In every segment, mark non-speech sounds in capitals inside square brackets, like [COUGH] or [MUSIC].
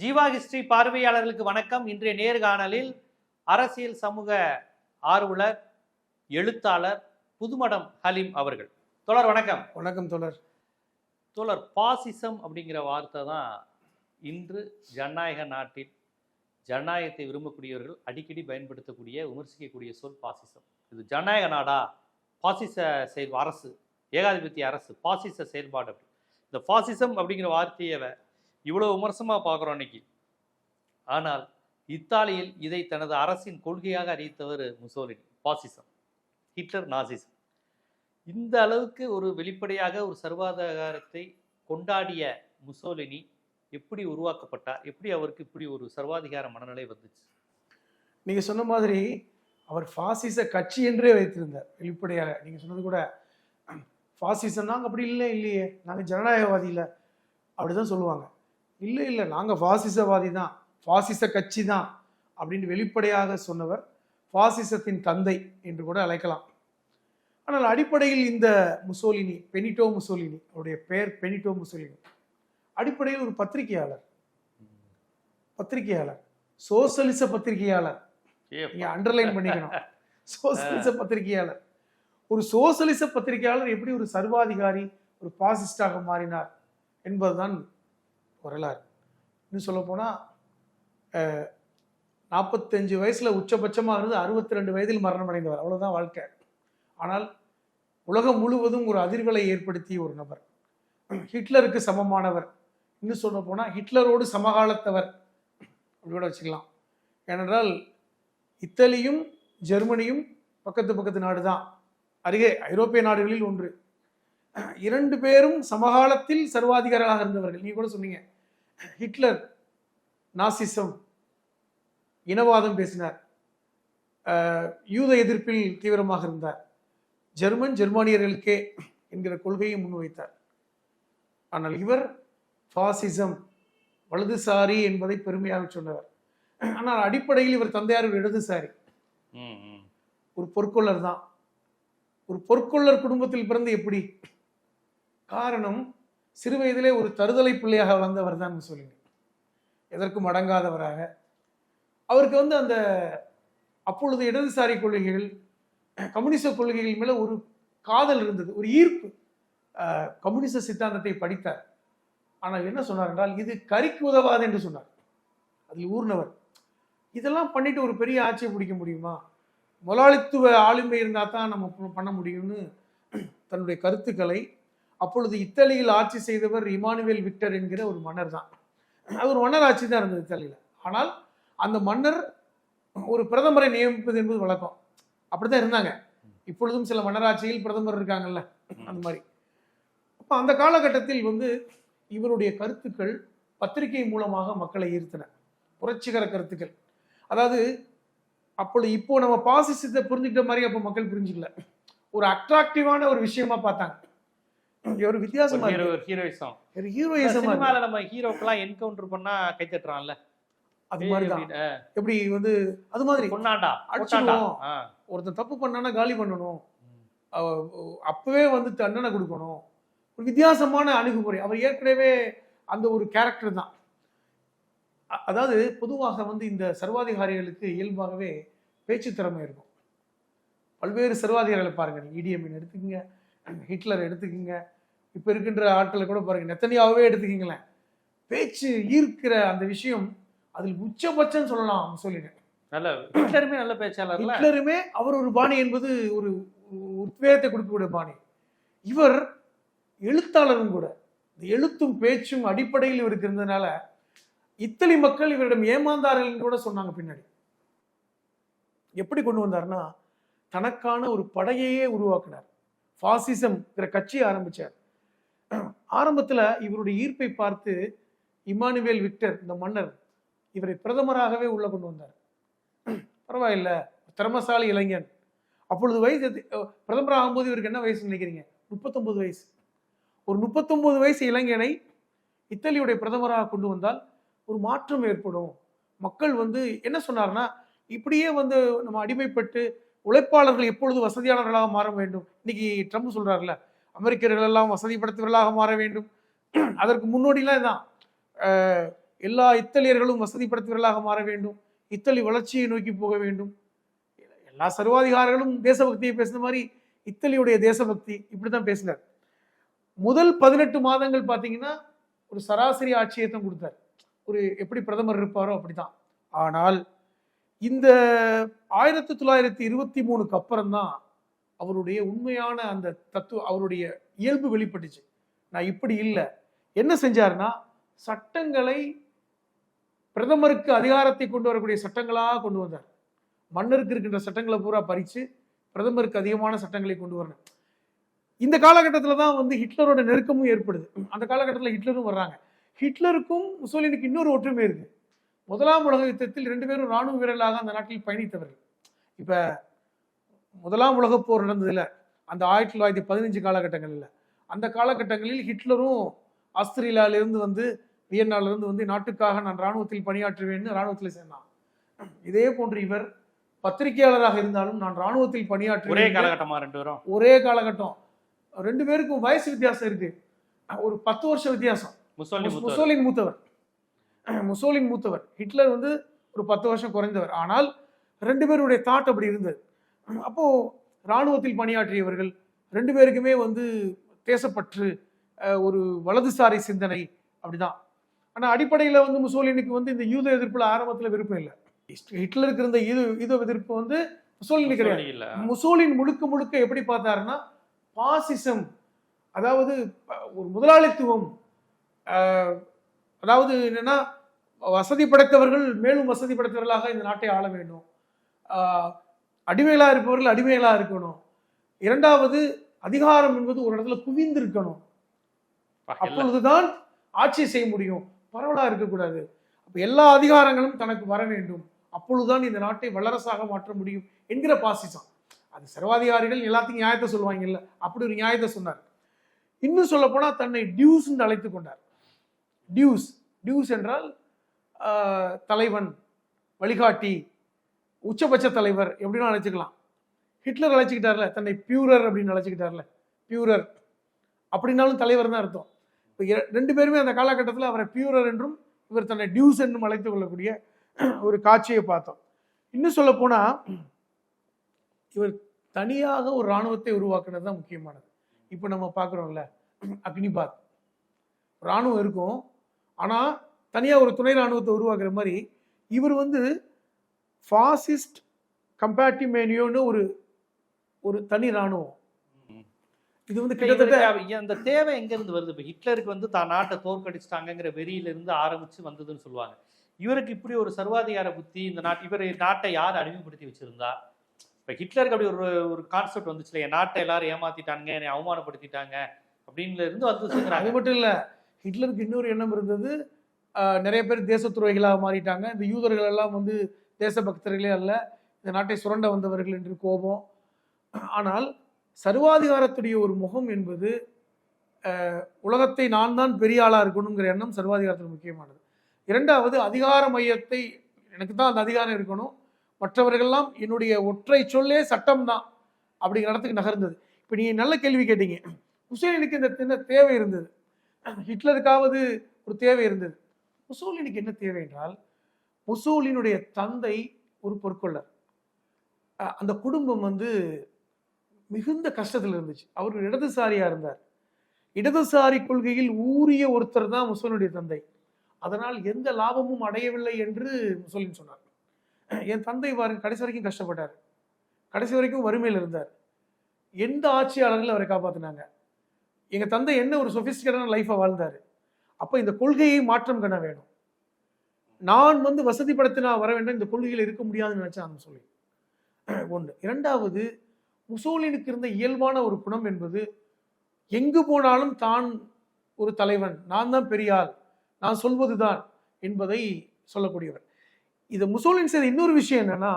Jeeva history பார்வையாளர்களுக்கு வணக்கம். இன்றைய நேர்காணலில் அரசியல் சமூக ஆர்வலர் எழுத்தாளர் புதுமடம் ஹலீம் அவர்கள். தோழர் வணக்கம். வணக்கம் தோழர். தோழர் பாசிசம் அப்படிங்கிற வார்த்தை தான் இன்று ஜனநாயக நாட்டில் ஜனநாயகத்தை விரும்பக்கூடியவர்கள் அடிக்கடி பயன்படுத்தக்கூடிய விமர்சிக்கக்கூடிய சொல் பாசிசம். இது ஜனநாயக நாடா? பாசிச செயல் அரசு ஏகாதிபத்திய அரசு பாசிச செயல்பாடு அப்படி. இந்த பாசிசம் அப்படிங்கிற வார்த்தையை இவ்வளோ விமர்சமாக பார்க்குறோம் இன்னைக்கு ஆனால் இத்தாலியில் இதை தனது அரசின் கொள்கையாக அறிவித்தவர் முசோலினி பாசிசம் ஹிட்லர் நாசிசம். இந்த அளவுக்கு ஒரு வெளிப்படையாக ஒரு சர்வாதிகாரத்தை கொண்டாடிய முசோலினி எப்படி உருவாக்கப்பட்டார்? எப்படி அவருக்கு இப்படி ஒரு சர்வாதிகார மனநிலை வந்துச்சு? நீங்க சொன்ன மாதிரி அவர் பாசிச கட்சி என்றே வைத்திருந்தார் வெளிப்படையாக. நீங்க சொன்னது கூட பாசிசம் நாங்கள் அப்படி இல்லை இல்லையே? நாங்கள் ஜனநாயகவாதி இல்லை அப்படிதான் சொல்லுவாங்க. இல்லை இல்லை நாங்கள் பாசிசவாதி தான் பாசிச கட்சி தான் அப்படின்னு வெளிப்படையாக சொன்னவர் பாசிசத்தின் தந்தை என்று கூட அழைக்கலாம். ஆனால் அடிப்படையில் இந்த முசோலினி பெனிட்டோ முசோலினி அவருடைய பெயர் பெனிட்டோ முசோலினி அடிப்படையில் ஒரு பத்திரிகையாளர். பத்திரிகையாளர். சோசலிச பத்திரிகையாளர். நீங்க அண்டர்லைன் பண்ணிக்கணும். [LAUGHS] சோசலிச பத்திரிகையாளர். ஒரு சோசலிச பத்திரிகையாளர் எப்படி ஒரு சர்வாதிகாரி ஒரு பாசிஸ்டாக மாறினார் என்பதுதான் வரலாறு. இன்னும் சொல்ல போனால் நாற்பத்தஞ்சு வயசில் உச்சபட்சமாக இருந்து அறுபத்தி ரெண்டு வயதில் மரணம் அடைந்தவர். அவ்வளோதான் வாழ்க்கை. ஆனால் உலகம் முழுவதும் ஒரு அதிர்வலை ஏற்படுத்திய ஒரு நபர். ஹிட்லருக்கு சமமானவர். இன்னும் சொல்ல போனால் ஹிட்லரோடு சமகாலத்தவர். அப்படி கூட வச்சுக்கலாம். ஏனென்றால் இத்தாலியும் ஜெர்மனியும் பக்கத்து பக்கத்து நாடு தான் அருகே ஐரோப்பிய நாடுகளில் ஒன்று. இரண்டு பேரும் சமகாலத்தில் சர்வாதிகாரிகளாக இருந்தவர்கள். நீங்க கூட சொன்னீங்க. ஹிட்லர் நாசிசம் இனவாதம் பேசினார். யூத எதிர்ப்பில் தீவிரமாக இருந்தார். ஜெர்மன் ஜெர்மானியர்களுக்கே என்கிற கொள்கையை முன்வைத்தார். ஆனால் இவர் பாசிசம் வலதுசாரி என்பதை பெருமையாக சொன்னவர். ஆனால் அடிப்படையில் இவர் தந்தையார் ஒரு இடதுசாரி. ஒரு பொற்கொள்ளர் தான். ஒரு பொற்கொள்ளர் குடும்பத்தில் பிறந்து எப்படி காரணம் சிறு வயதிலே ஒரு தருதலை பிள்ளையாக வளர்ந்தவர் தான் சொல்லுங்க எதற்கும் அடங்காதவராக. அவருக்கு வந்து அந்த அப்பொழுது இடதுசாரி கொள்கைகள் கம்யூனிச கொள்கைகள் மேலே ஒரு காதல் இருந்தது ஒரு ஈர்ப்பு. கம்யூனிச சித்தாந்தத்தை படித்தார். ஆனால் என்ன சொன்னார் என்றால் இது கறிக்கு உதவாது என்று சொன்னார். அதில் ஊர்னவர் இதெல்லாம் பண்ணிட்டு ஒரு பெரிய ஆட்சியை பிடிக்க முடியுமா? முதலாளித்துவ ஆளுமை இருந்தால் தான் நம்ம பண்ண முடியும்னு தன்னுடைய கருத்துக்களை அப்பொழுது இத்தாலியில் ஆட்சி செய்தவர் இமானுவேல் விக்டர் என்கிற ஒரு மன்னர் தான். அது ஒரு மன்னர் ஆட்சி தான் இருந்தது இத்தாலியில். ஆனால் அந்த மன்னர் ஒரு பிரதமரை நியமிப்பது என்பது வழக்கம். அப்படித்தான் இருந்தாங்க. இப்பொழுதும் சில மன்னராட்சியில் பிரதமர் இருக்காங்கல்ல அந்த மாதிரி. அப்போ அந்த காலகட்டத்தில் வந்து இவருடைய கருத்துக்கள் பத்திரிகை மூலமாக மக்களை ஈர்த்தன. புரட்சிகர கருத்துக்கள். அதாவது அப்பொழுது இப்போ நம்ம பாசிசத்தை புரிஞ்சுக்கிட்ட மாதிரி அப்போ மக்கள் புரிஞ்சுக்கல. ஒரு அட்ராக்டிவான ஒரு விஷயமா பார்த்தாங்க. ஒரு வித்தியாசமா. ஹீரோ ஹீரோயிசம் ஒரு ஹீரோயிசமா. சினிமால நம்ம ஹீரோக்கெல்லாம் என்கவுண்டர் பண்ணா கை தட்டுறான்ல அது மாதிரி தான் எப்படி வந்து அது மாதிரி. கொன்னாண்டா அடிச்சிடுவோம். ஒருத்தன் தப்பு பண்ணானா காலி பண்ணணும். அப்பவே வந்து தண்டனை கொடுக்கணும். ஒரு வித்தியாசமான அணுகுமுறை. அவர் ஏற்கனவே அந்த ஒரு கேரக்டர் தான். அதாவது பொதுவாக வந்து இந்த சர்வாதிகாரிகளுக்கு இயல்பாகவே பேச்சு திறமை இருக்கும். பல்வேறு சர்வாதிகாரிகளை பாருங்க. நீங்க இடிஎம்இன் எடுத்துக்கங்க. ஹிட்லர் எடுத்துக்கங்க. இப்ப இருக்கின்ற ஆட்களை கூட பாருங்க. நெத்தனியாவே எடுத்துக்கிங்களேன். பேச்சு ஈர்க்கிற அந்த விஷயம் அதில் உச்சபட்சம் சொல்லலாம் சொல்லினேன் நல்ல ஹிட்லருமே நல்ல பேச்சாளர்ல. ஹிட்லருமே அவர் ஒரு பாணி என்பது ஒரு உத்வேகத்தை கொடுக்கக்கூடிய பாணி. இவர் எழுத்தாளரும் கூட இந்த எழுத்தும் பேச்சும் அடிப்படையில் இவருக்கு இருந்ததுனால இத்தலி மக்கள் இவரிடம் ஏமாந்தார்கள் கூட சொன்னாங்க பின்னாடி. எப்படி கொண்டு வந்தார்னா தனக்கான ஒரு படையையே உருவாக்கினார். பாசிசம்ங்கிற கட்சியை ஆரம்பிச்சார். ஆரம்பத்தில் இவருடைய ஈர்ப்பை பார்த்து இமானுவேல் விக்டர் இந்த மன்னர் இவரை பிரதமராகவே உள்ள கொண்டு வந்தார். பரவாயில்ல திறமசாலி இளைஞன். அப்பொழுது வயசு எத்து- பிரதமர் ஆகும்போது இவருக்கு என்ன வயசு நினைக்கிறீங்க? முப்பத்தொன்பது வயசு. ஒரு முப்பத்தொன்பது வயசு இளைஞனை இத்தாலியுடைய பிரதமராக கொண்டு வந்தால் ஒரு மாற்றம் ஏற்படும். மக்கள் வந்து என்ன சொன்னார்னா இப்படியே வந்து நம்ம அடிமைப்பட்டு உழைப்பாளர்கள் எப்பொழுது வசதியானவர்களாக மாற வேண்டும்? இன்னைக்கு ட்ரம்ப் சொல்றாருல அமெரிக்கர்கள் எல்லாம் வசதி படைத்தவர்களாக மாற வேண்டும். அதற்கு முன்னோடிலாம் இதான். எல்லா இத்தாலியர்களும் வசதி படைத்தவர்களாக மாற வேண்டும். இத்தாலி வளர்ச்சியை நோக்கி போக வேண்டும். எல்லா சர்வாதிகாரிகளும் தேசபக்தியை பேசுன மாதிரி இத்தலியுடைய தேசபக்தி இப்படி தான் பேசினார். முதல் பதினெட்டு மாதங்கள் பார்த்தீங்கன்னா ஒரு சராசரி ஆட்சியை தான் கொடுத்தார். ஒரு எப்படி பிரதமர் இருப்பாரோ அப்படிதான் ஆனால் இந்த ஆயிரத்தி தொள்ளாயிரத்தி இருபத்தி மூணுக்கு அப்புறம் தான் அவருடைய உண்மையான அந்த தத்துவ அவருடைய இயல்பு வெளிப்பட்டுச்சு. நான் இப்படி இல்லை. என்ன செஞ்சாருன்னா சட்டங்களை பிரதமருக்கு அதிகாரத்தை கொண்டு வரக்கூடிய சட்டங்களாக கொண்டு வந்தார். மன்னருக்கு இருக்கின்ற சட்டங்களை பூரா பறித்து பிரதமருக்கு அதிகமான சட்டங்களை கொண்டு வரணும் இந்த காலகட்டத்தில் தான் வந்து ஹிட்லரோட நெருக்கமும் ஏற்படுது. அந்த காலகட்டத்தில் ஹிட்லரும் வர்றாங்க. ஹிட்லருக்கும் முசோலினுக்கு இன்னொரு ஒற்றுமை இருக்குது முதலாம் உலக யுத்தத்தில் ரெண்டு பேரும் இராணுவ வீரர்களாக அந்த நாட்டில் பயணித்தவர்கள். இப்போ முதலாம் உலகப் போர் நடந்ததில்ல அந்த ஆயிரத்தி தொள்ளாயிரத்தி பதினஞ்சு காலகட்டங்களில். அந்த காலகட்டங்களில் ஹிட்லரும் ஆஸ்திரேலியாவிலிருந்து வந்து வியன்னாலிருந்து வந்து நாட்டுக்காக நான் ராணுவத்தில் பணியாற்றுவேன்னு ராணுவத்தில் சேர்ந்தான். இதே போன்று இவர் பத்திரிகையாளராக இருந்தாலும் நான் ராணுவத்தில் ஒரே பணியாற்றுவேன் காலகட்டமா ரெண்டு பேரும்? ஒரே காலகட்டம். ரெண்டு பேருக்கும் வயசு வித்தியாசம் இருக்கு. ஒரு பத்து வருஷம் வித்தியாசம். முசோலின் மூத்தவர். [CLEARS THROAT] முசோலின் மூத்தவர். ஹிட்லர் வந்து ஒரு பத்து வருஷம் குறைந்தவர். ஆனால் ரெண்டு பேருடைய தாட் அப்படி இருந்தது. அப்போ இராணுவத்தில் பணியாற்றியவர்கள் ரெண்டு பேருக்குமே வந்து தேசப்பற்று ஒரு வலதுசாரி சிந்தனை அப்படிதான். ஆனா அடிப்படையில் வந்து முசோலினுக்கு வந்து இந்த யூத எதிர்ப்புல ஆரம்பத்துல விருப்பம் இல்லை. ஹிட்லருக்கு இருந்த யூத யூத எதிர்ப்பு வந்து முசோலினி கிடையாது. முசோலினி இல்ல. முசோலின் முழுக்க முழுக்க எப்படி பார்த்தாருன்னா பாசிசம் அதாவது ஒரு முதலாளித்துவம் அதாவது என்னன்னா வசதி படைத்தவர்கள் மேலும் வசதி படைத்தவர்களாக இந்த நாட்டை ஆள வேண்டும். அஹ், அடிமைகளா இருப்பவர்கள் அடிமைகளா இருக்கணும். இரண்டாவது அதிகாரம் என்பது ஒரு இடத்துல குவிந்து இருக்கணும் பா, எல்லாம் அப்பொழுதுதான் ஆட்சி செய்ய முடியும். பரவலா இருக்கக்கூடாது. அப்ப எல்லா அதிகாரங்களும் தனக்கு வர வேண்டும். அப்பொழுதுதான் இந்த நாட்டை வல்லரசாக மாற்ற முடியும் என்கிற பாசிசம். அது சர்வாதிகாரிகள் எல்லாத்தையும் நியாயத்தை சொல்லுவாங்கல்ல. அப்படி ஒரு நியாயத்தை சொன்னார். இன்னும் சொல்ல போனா தன்னை டியூஸ் என்று அழைத்து கொண்டார். டியூஸ் டியூஸ் என்றால் தலைவன் வழிகாட்டி உச்சபட்ச தலைவர் எப்படின்னு அழைச்சிக்கலாம். ஹிட்லர் அழைச்சிக்கிட்டார்ல தன்னை பியூரர் அப்படின்னு அழைச்சிக்கிட்டார்ல பியூரர். அப்படின்னாலும் தலைவர் தான் அர்த்தம். இப்போ ரெண்டு பேருமே அந்த காலகட்டத்தில் அவரை பியூரர் என்றும் இவர் தன்னை டியூஸ் என்றும் அழைத்துக் கொள்ளக்கூடிய ஒரு காட்சியை பார்த்தோம். இன்னும் சொல்ல போனால் இவர் தனியாக ஒரு இராணுவத்தை உருவாக்குனது தான் முக்கியமானது. இப்போ நம்ம பார்க்குறோம்ல அக்னிபாத். இராணுவம் இருக்கும் ஆனால் தனியாக ஒரு துணை இராணுவத்தை உருவாக்குற மாதிரி இவர் வந்து ஃபாசிஸ்ட் கம்பேட்டிமேனியோன்னு ஒரு ஒரு தனி இராணுவம். ம். இது வந்து கிட்டத்தட்ட அந்த தேவை எங்க இருந்து வருது? இப்ப ஹிட்லருக்கு வந்து தான் நாட்டை தோற்கடிச்சிட்டாங்கங்கிற வெறியில இருந்து ஆரம்பிச்சு வந்ததுன்னு சொல்லுவாங்க. இவருக்கு இப்படி ஒரு சர்வாதிகார புத்தி இந்த நாட்டு இவர் நாட்டை யார் அடிமைப்படுத்தி வச்சிருந்தா? இப்ப ஹிட்லருக்கு அப்படி ஒரு ஒரு கான்செப்ட் வந்துச்சுல என் நாட்டை எல்லாரும் ஏமாத்திட்டாங்க என்னை அவமானப்படுத்திட்டாங்க அப்படின்னு இருந்து அது வந்து மட்டும் இல்ல ஹிட்லருக்கு இன்னொரு எண்ணம் இருந்தது நிறைய பேர் தேச துரோகிகளாக மாறிட்டாங்க. இந்த யூதர்கள் எல்லாம் வந்து தேசபக்தர்களே அல்ல இந்த நாட்டை சுரண்ட வந்தவர்கள் என்று கோபம். ஆனால் சர்வாதிகாரத்துடைய ஒரு முகம் என்பது உலகத்தை நான் தான் பெரிய ஆளாக இருக்கணுங்கிற எண்ணம் சர்வாதிகாரத்தில் முக்கியமானது. இரண்டாவது அதிகார மையத்தை எனக்கு தான் அந்த அதிகாரம் இருக்கணும். மற்றவர்கள்லாம் என்னுடைய ஒற்றை சொல்லே சட்டம் தான் அப்படிங்கிற இடத்துக்கு நகர்ந்தது. இப்போ நீங்கள் நல்ல கேள்வி கேட்டீங்க. முசோலினுக்கு இந்த தின தேவை இருந்தது? ஹிட்லருக்காவது ஒரு தேவை இருந்தது. முசோலினுக்கு என்ன தேவை என்றால் முசோலினுடைய தந்தை ஒரு பொற்கொள்ளர். அந்த குடும்பம் வந்து மிகுந்த கஷ்டத்தில் இருந்துச்சு. அவர் இடதுசாரியாக இருந்தார். இடதுசாரி கொள்கையில் ஊறிய ஒருத்தர் தான் முசோலினுடைய தந்தை. அதனால் எந்த லாபமும் அடையவில்லை என்று முசோலின் சொன்னார். என் தந்தை பாருங்க கடைசி வரைக்கும் கஷ்டப்பட்டார். கடைசி வரைக்கும் வறுமையில் இருந்தார். எந்த ஆட்சியாளர்கள் அவரை காப்பாற்றினாங்க எங்கள் தந்தை என்ன ஒரு சொஃபிஸ்டிகேட்டான லைஃபை வாழ்ந்தார். அப்போ இந்த கொள்கையை மாற்றம் காண வேணும். நான் வந்து வசதிப்படுத்தி நான் வர வேண்டும் இந்த கொள்கையில் இருக்க முடியாதுன்னு நினைச்சாங்க சொல்லி [CLEARS THROAT] ஒன்று இரண்டாவது முசோலினுக்கு இருந்த இயல்பான ஒரு குணம் என்பது எங்கு போனாலும் தான் ஒரு தலைவன் நான் தான் பெரியாள் நான் சொல்வதுதான் என்பதை சொல்லக்கூடியவர். இது முசோலின் செய்த இன்னொரு விஷயம் என்னன்னா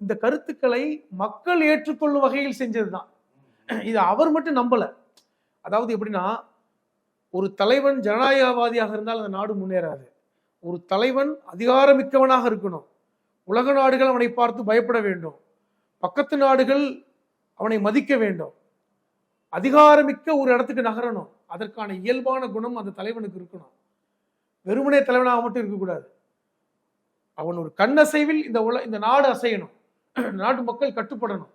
இந்த கருத்துக்களை மக்கள் ஏற்றுக்கொள்ளும் வகையில் செஞ்சதுதான். [CLEARS THROAT] இது அவர் மட்டும் நம்பலை. அதாவது எப்படின்னா ஒரு தலைவன் ஜனநாயகவாதியாக இருந்தால் அந்த நாடு முன்னேறாது. ஒரு தலைவன் அதிகாரமிக்கவனாக இருக்கணும். உலக நாடுகள் அவனை பார்த்து பயப்பட வேண்டும். பக்கத்து நாடுகள் அவனை மதிக்க வேண்டும். அதிகாரமிக்க ஒரு இடத்துக்கு நகரணும். அதற்கான இயல்பான குணம் அந்த தலைவனுக்கு இருக்கணும். வெறுமனே தலைவனாக மட்டும் இருக்கக்கூடாது. அவன் ஒரு கண்ணசைவில் இந்த உல இந்த நாடு அசையணும். [CLEARS THROAT] நாட்டு மக்கள் கட்டுப்படணும்.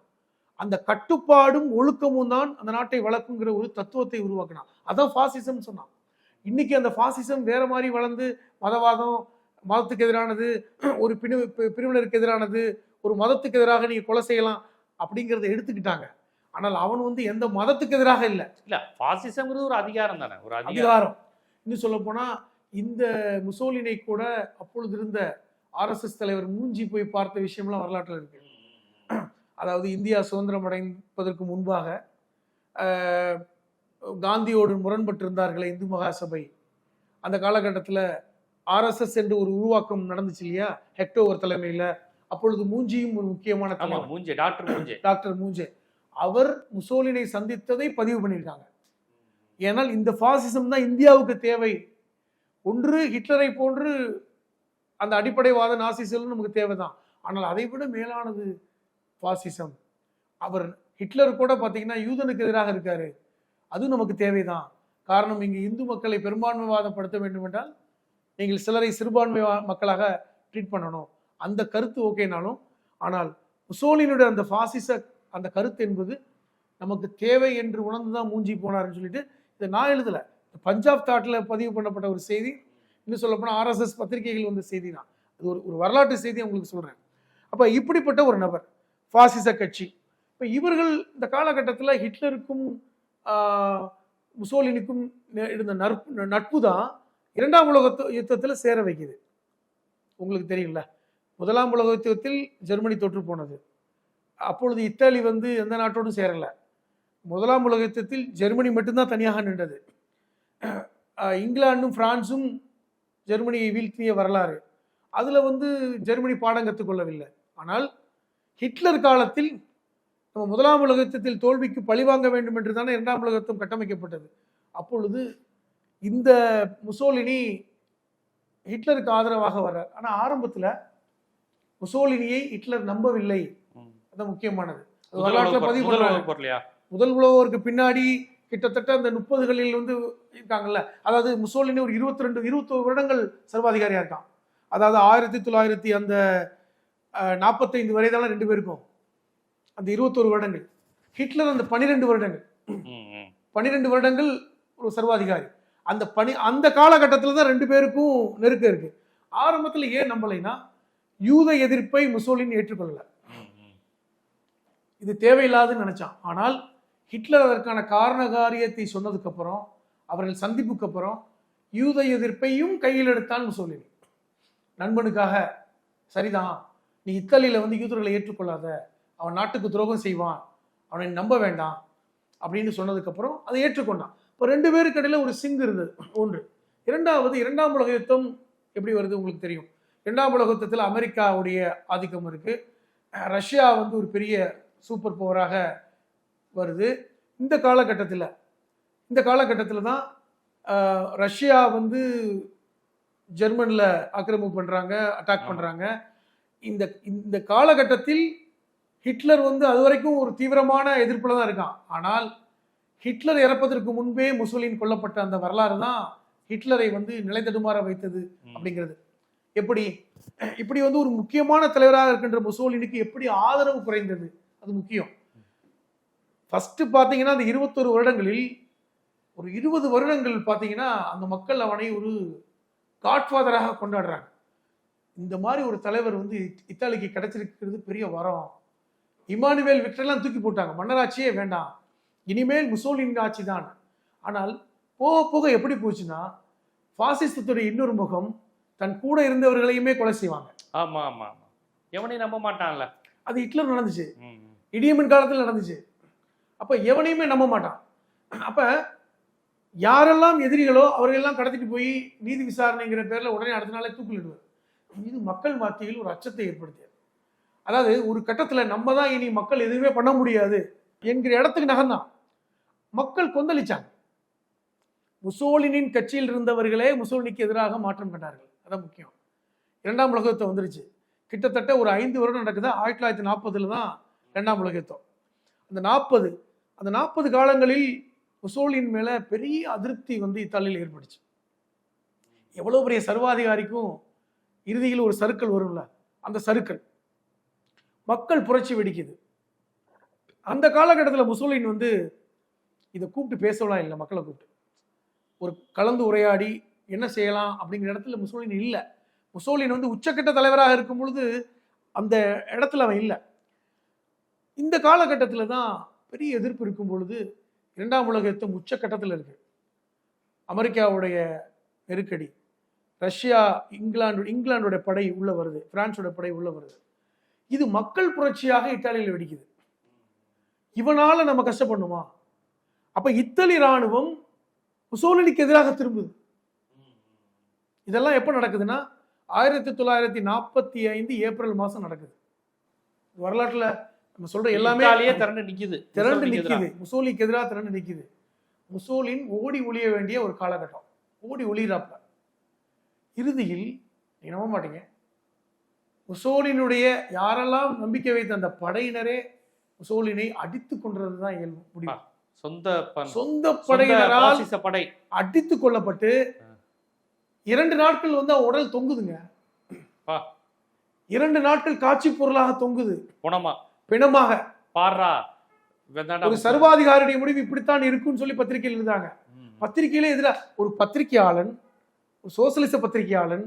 அந்த கட்டுப்பாடும் ஒழுக்கமும் தான் அந்த நாட்டை வளர்க்குங்கிற ஒரு தத்துவத்தை உருவாக்கினான். அதான் ஃபாசிசம் சொன்னான். இன்னைக்கு அந்த ஃபாசிசம் வேற மாதிரி வளர்ந்து மதவாதம் மதத்துக்கு எதிரானது ஒரு பிரிவு பி- பிரிவினருக்கு எதிரானது ஒரு மதத்துக்கு எதிராக நீங்க கொலை செய்யலாம் அப்படிங்கிறத எடுத்துக்கிட்டாங்க. ஆனால் அவன் வந்து எந்த மதத்துக்கு எதிராக இல்லை. இல்ல பாசிசம்ங்கிறது ஒரு அதிகாரம் தானே ஒரு அதிகாரம். இன்னும் சொல்ல போனா இந்த முசோலினை கூட அப்பொழுது இருந்த ஆர்எஸ்எஸ் தலைவர் மூஞ்சி போய் பார்த்த விஷயம்லாம் வரலாற்றில் இருக்கு. அதாவது இந்தியா சுதந்திரம் அடைப்பதற்கு முன்பாக காந்தியோடு முரண்பட்டு இருந்தார்களே இந்து மகாசபை. அந்த காலகட்டத்தில் ஆர்எஸ்எஸ் என்று ஒரு உருவாக்கம் நடந்துச்சு இல்லையா? ஹெக்டோவர் தலைமையில். அப்பொழுது மூஞ்சியும் ஒரு முக்கியமான மூஞ்சே டாக்டர் மூஞ்சே. டாக்டர் மூஞ்சே. அவர் முசோலினை சந்தித்ததை பதிவு பண்ணியிருக்காங்க. ஏனால் இந்த பாசிசம் தான் இந்தியாவுக்கு தேவை. ஒன்று ஹிட்லரை போன்று அந்த அடிப்படைவாத நாசிசம் நமக்கு தேவைதான். ஆனால் அதை விட மேலானது பாசிசம் அவர் ஹிட்லர் கூட பார்த்தீங்கன்னா யூதனுக்கு எதிராக இருக்காரு. அது நமக்கு தேவைதான். காரணம் இங்கு இந்து மக்களை பெரும்பான்மைவாதப்படுத்த வேண்டும் என்றால் நீங்கள் சிலரை சிறுபான்மை மக்களாக ட்ரீட் பண்ணணும். அந்த கருத்து ஓகேனாலும் ஆனால் முசோலினுடைய அந்த ஃபாசிச அந்த கருத்து என்பது நமக்கு தேவை என்று உணர்ந்து தான் மூஞ்சி போனார்னு சொல்லிட்டு இதை நான் எழுதலை. பஞ்சாப் தாட்டில் பதிவு பண்ணப்பட்ட ஒரு செய்தி இன்னும் சொல்லப்போனால் ஆர்எஸ்எஸ் பத்திரிகைகள் வந்த செய்தி தான். அது ஒரு ஒரு வரலாற்று செய்தி உங்களுக்கு சொல்கிறேன் அப்போ இப்படிப்பட்ட ஒரு நபர் ஃபாசிச கட்சி. இப்போ இவர்கள் இந்த காலகட்டத்தில் ஹிட்லருக்கும் முசோலினிக்கும் இருந்த நட்பு நட்பு தான் இரண்டாம் உலக யுத்தத்தில் சேர வைக்குது. உங்களுக்கு தெரியுங்கள முதலாம் உலக யுத்தத்தில் ஜெர்மனி தொற்று போனது. அப்பொழுது இத்தாலி வந்து எந்த நாட்டோடும் சேரலை. முதலாம் உலக யுத்தத்தில் ஜெர்மனி மட்டும்தான் தனியாக நின்றது. இங்கிலாந்தும் பிரான்சும் ஜெர்மனியை வீழ்த்திய வரலாறு. அதில் வந்து ஜெர்மனி பாடம் கற்றுக்கொள்ளவில்லை ஆனால் ஹிட்லர் காலத்தில் நம்ம முதலாம் உலக யுத்தத்தில் தோல்விக்கு பழிவாங்க வேண்டும் என்று தானே இரண்டாம் உலக யுத்தம் கட்டமைக்கப்பட்டது. அப்பொழுது இந்த முசோலினி ஹிட்லருக்கு ஆதரவாக வர்றார். ஆனால் ஆரம்பத்தில் முசோலினியை ஹிட்லர் நம்பவில்லை. ம். அதான் முக்கியமானது. வரலாற்றுல பதிவு முதல் உலகருக்கு பின்னாடி கிட்டத்தட்ட அந்த முப்பதுகளில் வந்து இருக்காங்கல்ல. அதாவது முசோலினி ஒரு இருபத்தி ரெண்டு இருபத்தோரு வருடங்கள் சர்வாதிகாரியா இருக்கான். அதாவது ஆயிரத்தி தொள்ளாயிரத்தி அந்த நாற்பத்தைந்து வரை தானே ரெண்டு பேருக்கும். அந்த இருபத்தோரு வருடங்கள். ஹிட்லர் அந்த பன்னிரெண்டு வருடங்கள். பன்னிரெண்டு வருடங்கள் ஒரு சர்வாதிகாரி. அந்த பனி அந்த காலகட்டத்தில் தான் ரெண்டு பேருக்கும் நெருக்கம் இருக்கு. ஆரம்பத்தில் ஏன் நம்பலைன்னா யூத எதிர்ப்பை முசோலின் ஏற்றுக்கொள்ளல. இது தேவையில்லாதுன்னு நினைச்சான். ஆனால் ஹிட்லர் அதற்கான காரண காரியத்தை சொன்னதுக்கு அப்புறம் அவர்கள் சந்திப்புக்கு அப்புறம் யூத எதிர்ப்பையும் கையில் எடுத்தான் முசோலினி. நண்பனுக்காக சரிதான் நீ இத்தாலியில வந்து யூதர்களை ஏற்றுக்கொள்ளாத அவன் நாட்டுக்கு துரோகம் செய்வான் அவனை நம்ப வேண்டாம் அப்படின்னு சொன்னதுக்கு அப்புறம் அதை ஏற்றுக்கொண்டான். இப்போ ரெண்டு பேருக்கு இடையில ஒரு சிங்கு இருந்தது ஒன்று. இரண்டாவது இரண்டாம் உலக யுத்தம் எப்படி வருது உங்களுக்கு தெரியும்? இரண்டாம் உலக யுத்தத்தில் அமெரிக்காவுடைய ஆதிக்கம் இருக்கு. அஹ் ரஷ்யா வந்து ஒரு பெரிய சூப்பர் பவராக வருது. இந்த காலகட்டத்தில் இந்த காலகட்டத்தில் தான் ரஷ்யா வந்து ஜெர்மனில் ஆக்கிரமிப்பு பண்ணுறாங்க அட்டாக். பண்ணுறாங்க இந்த இந்த காலகட்டத்தில் ஹிட்லர் வந்து அது வரைக்கும் ஒரு தீவிரமான எதிர்ப்பில் தான் இருக்கான். ஆனால் ஹிட்லர் இறப்பதற்கு முன்பே முசோலின் கொல்லப்பட்ட அந்த வரலாறு தான் ஹிட்லரை வந்து நிலைத்தடுமாற வைத்தது. அப்படிங்கிறது. எப்படி? இப்படி வந்து ஒரு முக்கியமான தலைவராக இருக்கின்ற முசோலினுக்கு எப்படி ஆதரவு குறைந்தது? அது முக்கியம். ஃபர்ஸ்ட் பார்த்தீங்கன்னா அந்த இருபத்தொரு வருடங்களில் ஒரு இருபது வருடங்கள் பார்த்தீங்கன்னா அந்த மக்கள் அவனை ஒரு காட்ஃபாதராக கொண்டாடுறாங்க. இந்த மாதிரி ஒரு தலைவர் வந்து இத்- இத்தாலிக்கு கிடைச்சிருக்கிறது பெரிய வரம். இமானுவேல் விக்டர்லாம் தூக்கி போட்டாங்க. மன்னராட்சியே வேண்டாம். இனிமேல் முசோலின் ஆட்சி தான் ஆனால் போக போக எப்படி போச்சுன்னா பாசிசத்துடைய இன்னொரு முகம் தன் கூட இருந்தவர்களையுமே கொலை செய்வாங்க. ஆமா ஆமா ஆமா. எவனையும் நம்ப மாட்டான்ல. அது ஹிட்லர் நடந்துச்சு. இடியமன் காலத்தில் நடந்துச்சு. அப்ப எவனையுமே நம்ப மாட்டான். அப்ப யாரெல்லாம் எதிரிகளோ அவர்களெல்லாம் கடத்திட்டு போய் நீதி விசாரணைங்கிற பேர்ல உடனே அடுத்த நாளே தூக்கிலிடுவார். இது மக்கள் மத்தியில் ஒரு அச்சத்தை ஏற்படுத்தியது அதாவது ஒரு கட்டத்தில் நம்ம தான் இனி மக்கள் எதுவுமே பண்ண முடியாது என்கிற இடத்துக்கு நகர்ந்தான். மக்கள் கொந்தளிச்சாங்க. முசோலினின் கட்சியில் இருந்தவர்களே முசோலினிக்கு எதிராக மாற்றம் கண்டார்கள். அதான் முக்கியம். இரண்டாம் உலகத்தை வந்துருச்சு. கிட்டத்தட்ட ஒரு ஐந்து வருடம் நடக்குது. ஆயிரத்தி தொள்ளாயிரத்தி நாற்பதுல தான் இரண்டாம் உலகத்தம் அந்த நாற்பது அந்த நாற்பது காலங்களில் முசோலின் மேலே பெரிய அதிருப்தி வந்து இத்தாலியில் ஏற்பட்டுச்சு. எவ்வளோ பெரிய சர்வாதிகாரிக்கும் இறுதியில் ஒரு சறுக்கல் வரும்ல? அந்த சருக்கள். மக்கள் புரட்சி வெடிக்குது. அந்த காலகட்டத்தில் முசோலின் வந்து இதை கூப்பிட்டு பேசலாம் இல்லை மக்களை கூப்பிட்டு. ஒரு கலந்து உரையாடி என்ன செய்யலாம் அப்படிங்கிற இடத்துல முசோலின் இல்லை. முசோலின் வந்து உச்சக்கட்ட தலைவராக இருக்கும் பொழுது அந்த இடத்துல அவன் இல்லை. இந்த காலகட்டத்தில் தான் பெரிய எதிர்ப்பு இருக்கும் பொழுது இரண்டாம் உலக யுத்தம் உச்சக்கட்டத்தில் இருக்கு. அமெரிக்காவுடைய நெருக்கடி ரஷ்யா இங்கிலாந்து இங்கிலாந்தோட படை உள்ளே வருது பிரான்ஸோட படை உள்ளே வருது. இது மக்கள் புரட்சியாக இத்தாலியில் வெடிக்குது. இவனால நம்ம கஷ்டப்படணுமா? அப்ப இத்தாலி ராணுவம் முசோலினிக்கு எதிராக திரும்புது. இதெல்லாம் எப்போ நடக்குதுன்னா ஆயிரத்தி தொள்ளாயிரத்தி நாற்பத்தி ஐந்து ஏப்ரல் மாசம் நடக்குது. வரலாற்றுல நம்ம சொல்ற எல்லாமே திரண்டு நிக்குது. திரண்டு. நிக்குது. முசோலிக்கு எதிராக திரண்டு நிக்குது. முசோலின் ஓடி ஒளிய வேண்டிய ஒரு காலகட்டம். ஓடி ஒளிகிறாப்ல இறுதியில் நீங்க நம்ப மாட்டீங்க. முசோலினுடைய யாரெல்லாம் நம்பிக்கை வைத்த அந்த படையினரே முசோலினை அடித்து கொன்றது தான் இயல்பு சொந்த சொந்த படையினரால் படை. அடித்து கொள்ளப்பட்டு இரண்டு நாட்கள் வந்து உடல் தொங்குதுங்க. இரண்டு நாட்கள் காட்சி பொருளாக தொங்குது. குணமா பிணமாக. பாடுறா ஒரு. சர்வாதிகாரியுடைய முடிவு இப்படித்தான் இருக்கும்னு சொல்லி பத்திரிகையில் எழுதாங்க. பத்திரிகையிலே எதிராக ஒரு பத்திரிகையாளன் ஒரு சோசலிச பத்திரிகையாளன்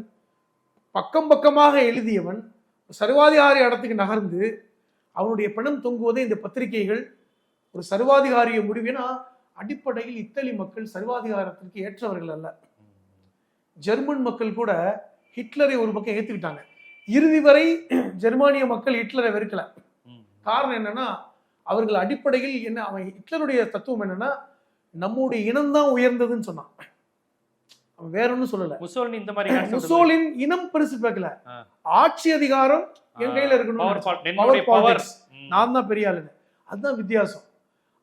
பக்கம் பக்கமாக எழுதியவன் ஒரு சர்வாதிகாரி இடத்துக்கு நகர்ந்து அவனுடைய பணம் தொங்குவதை இந்த பத்திரிகைகள். ஒரு சர்வாதிகாரிய முடிவுனா அடிப்படையில் இத்தாலி மக்கள் சர்வாதிகாரத்திற்கு ஏற்றவர்கள் அல்ல. ஜெர்மன் மக்கள் கூட ஹிட்லரை ஒரு பக்கம் ஏற்றுக்கிட்டாங்க இறுதி வரை ஜெர்மானிய மக்கள் ஹிட்லரை வெறுக்கல. காரணம் என்னன்னா அவர்கள் அடிப்படையில் என்ன அவன் ஹிட்லருடைய தத்துவம் என்னன்னா நம்முடைய இனம்தான் உயர்ந்ததுன்னு சொன்னான். அவன் வேற ஒன்றும் சொல்லல. முசோலினி இந்த மாதிரி முசோலின் இனம் பெருசு பார்க்கல. ஆட்சி அதிகாரம் என் கையில இருக்கணும்னு power நினைச்சான். pol- என்னுடைய Power power. politics. ம். நான் தான் பெரிய ஆளுன்னு அதுதான் வித்தியாசம்.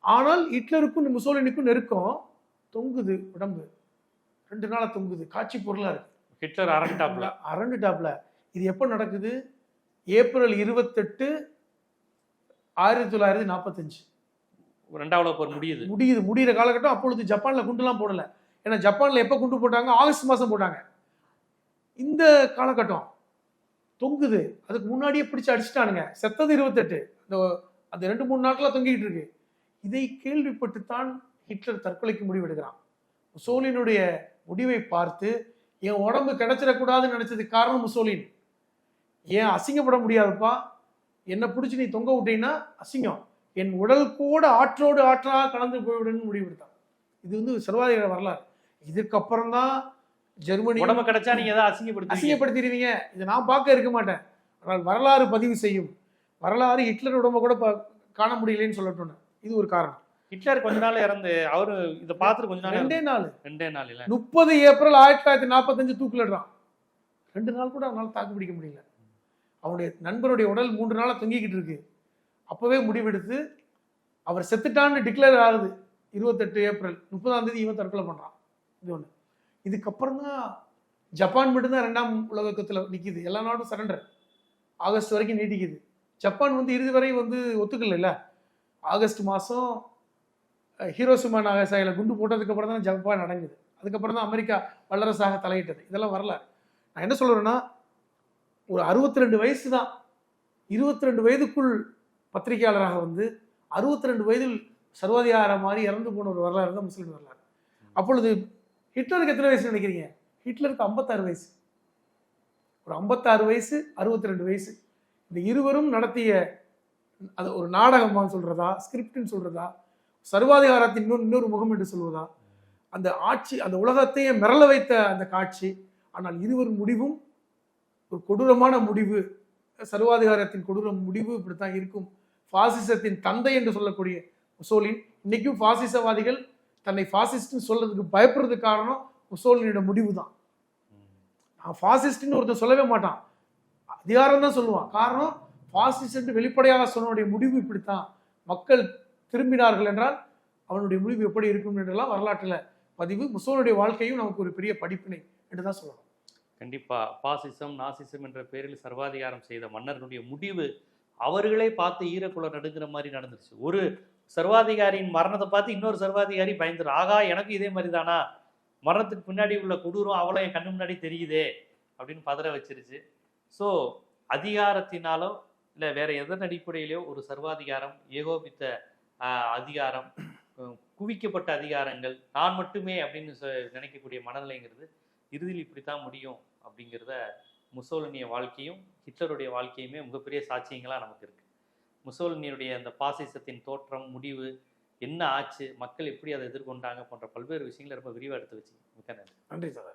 ஆனால் ஹிட்லருக்கும் முசோலினிக்கும் நெருக்கம் தொங்குது உடம்பு. ரெண்டு நாளா தொங்குது. காட்சி பொருளா இருக்கு. ஹிட்லர் அரண்டாப்ல. அரண்டுட்டாப்ல. இது எப்போ நடக்குது? ஏப்ரல் இருபத்தெட்டு ஆயிரத்தி தொள்ளாயிரத்தி நாற்பத்தஞ்சு ரெண்டாவது போர் முடியுது. முடியுது. முடியிற காலகட்டம் அப்பொழுது ஜப்பான்ல குண்டுலாம் போடல. ஏன்னா ஜப்பானில் எப்போ குண்டு போட்டாங்க? ஆகஸ்ட் மாதம் போட்டாங்க. இந்த காலகட்டம் தொங்குது. அதுக்கு முன்னாடியே பிடிச்சி அடிச்சிட்டானுங்க. செத்தது இருபத்தெட்டு. அந்த அந்த ரெண்டு மூணு நாட்டில் தொங்கிட்டு இருக்கு. இதை கேள்விப்பட்டு தான் ஹிட்லர் தற்கொலைக்கு முடிவெடுக்கிறான். முசோலினுடைய முடிவை பார்த்து என் உடம்பு கிடைச்சிடக்கூடாதுன்னு நினச்சது காரணம் முசோலின். ஏன் அசிங்கப்பட முடியாதுப்பா? என்னை பிடிச்சி நீ தொங்க விட்டீங்கன்னா அசிங்கம். என் உடல் கூட ஆற்றோடு ஆற்றலாக கலந்து போய்விடுன்னு முடிவெடுத்தான். இது வந்து சர்வாதிகார வரலாறு. இதுக்கப்புறம் தான் ஜெர்மனி உடம்பு கிடைச்சா நீங்க ஏதாவது அசிங்கப்படுத்தி அசிங்கப்படுத்திடுவீங்க இதை நான் பார்க்க இருக்க மாட்டேன். ஆனால் வரலாறு பதிவு செய்யும். வரலாறு ஹிட்லர் உடம்ப கூட காண முடியலன்னு சொல்லட்டும் இது ஒரு காரணம். ஹிட்லர் கொஞ்ச நாள் இறந்து அவரு இத பார்த்துட்டு கொஞ்ச நாள் ரெண்டே நாள். ரெண்டே நாள் இல்ல. முப்பது ஏப்ரல் ஆயிரத்தி தொள்ளாயிரத்தி நாற்பத்தஞ்சு தூக்கிலிடுறான். ரெண்டு நாள் கூட அவனால தாக்கு பிடிக்க முடியல. அவனுடைய நண்பருடைய உடல் மூன்று நாளா தொங்கிக்கிட்டு இருக்கு. அப்பவே முடிவெடுத்து அவர் செத்துட்டான்னு டிக்ளேர் ஆகுது. இருபத்தெட்டு ஏப்ரல் முப்பதாம் தேதி இவன் தற்கொலை பண்றான். இது ஒன்று இதுக்கப்புறம் தான் ஜப்பான் மட்டும்தான் ரெண்டாம் உலகத்தில் நிற்கிது எல்லா நாடும் சரண்டர் ஆகஸ்ட் வரைக்கும் நீட்டிக்குது ஜப்பான் வந்து இறுதி வரை வந்து ஒத்துக்கல ஆகஸ்ட் மாதம் ஹீரோசிமா நாகசாயில குண்டு போட்டதுக்கப்புறம் தான் ஜப்பான் அடங்குது. அதுக்கப்புறம் தான் அமெரிக்கா வல்லரசாக தலையிட்டது. இதெல்லாம் வரலாறு நான் என்ன சொல்கிறேன்னா ஒரு அறுபத்தி ரெண்டு வயசு தான். இருபத்தி ரெண்டு வயதுக்குள் பத்திரிகையாளராக வந்து அறுபத்தி ரெண்டு வயதில் சர்வாதிகாரம் மாதிரி இறந்து போன ஒரு வரலாறு தான் முஸ்லீம் வரலாறு. அப்பொழுது ஹிட்லருக்கு எத்தனை வயசு நினைக்கிறீங்க? ஹிட்லருக்கு ஐம்பத்தாறு வயசு. ஒரு ஐம்பத்தாறு வயசு அறுபத்தி ரெண்டு வயசு. இந்த இருவரும் நடத்திய அது ஒரு நாடகமான்னு சொல்கிறதா ஸ்கிரிப்ட்னு சொல்கிறதா சர்வாதிகாரத்தின் இன்னொரு இன்னொரு முகம் என்று சொல்வதா? அந்த ஆட்சி அந்த உலகத்தையே மிரள வைத்த அந்த காட்சி ஆனால் இருவர் முடிவும் ஒரு கொடூரமான முடிவு. சர்வாதிகாரத்தின் கொடூர முடிவு இப்படித்தான் இருக்கும். பாசிசத்தின் தந்தை என்று சொல்லக்கூடிய முசோலின் இன்னைக்கும் பாசிசவாதிகள் தன்னை ஃபாசிஸ்ட்னு சொல்றதுக்கு பயப்படுறதுக்கு காரணம் முசோலினோட முடிவு தான் நான் ஃபாசிஸ்ட்னு ஒருத்தன் சொல்லவே மாட்டான். அதிகாரம் தான் சொல்லுவான். காரணம் ஃபாசிஸ்ட் வெளிப்படையாக சொன்னனுடைய முடிவு இப்படித்தான். மக்கள் திரும்பினார்கள் என்றால் அவனுடைய முடிவு எப்படி இருக்கும் என்றெல்லாம் வரலாற்றில் பதிவு முசோனுடைய வாழ்க்கையும் நமக்கு ஒரு பெரிய படிப்பினை என்று தான் சொல்லணும். கண்டிப்பா பாசிசம் நாசிசம் என்ற பெயரில் சர்வாதிகாரம் செய்த மன்னர்களுடைய முடிவு அவர்களே பார்த்து ஈரக்குள்ள நடுங்கிற மாதிரி நடந்துருச்சு. ஒரு சர்வாதிகாரியின் மரணத்தை பார்த்து இன்னொரு சர்வாதிகாரி பயந்துரு. ஆகா எனக்கு இதே மாதிரி தானா மரணத்துக்கு பின்னாடி உள்ள கொடூரம் அவ்வளோ என் கண்ணு முன்னாடி தெரியுதே அப்படின்னு பதற வச்சிருச்சு. ஸோ அதிகாரத்தினாலோ இல்லை வேற எதன் அடிப்படையிலையோ ஒரு சர்வாதிகாரம் ஏகோபித்த அதிகாரம் குவிக்கப்பட்ட அதிகாரங்கள் நான் மட்டுமே அப்படின்னு சொ- நினைக்கக்கூடிய மனநிலைங்கிறது இறுதியில் இப்படித்தான் முடியும் அப்படிங்கிறத முசோலினிய வாழ்க்கையும் ஹிட்லருடைய வாழ்க்கையுமே மிகப்பெரிய சாட்சியங்களாக நமக்கு இருக்குது முசோலினியுடைய அந்த பாசிசத்தின் தோற்றம் முடிவு என்ன ஆச்சு மக்கள் எப்படி அதை எதிர்கொண்டாங்க போன்ற பல்வேறு விஷயங்களை ரொம்ப விரிவாக எடுத்து வச்சு மிக்க நன்றி. நன்றி சார்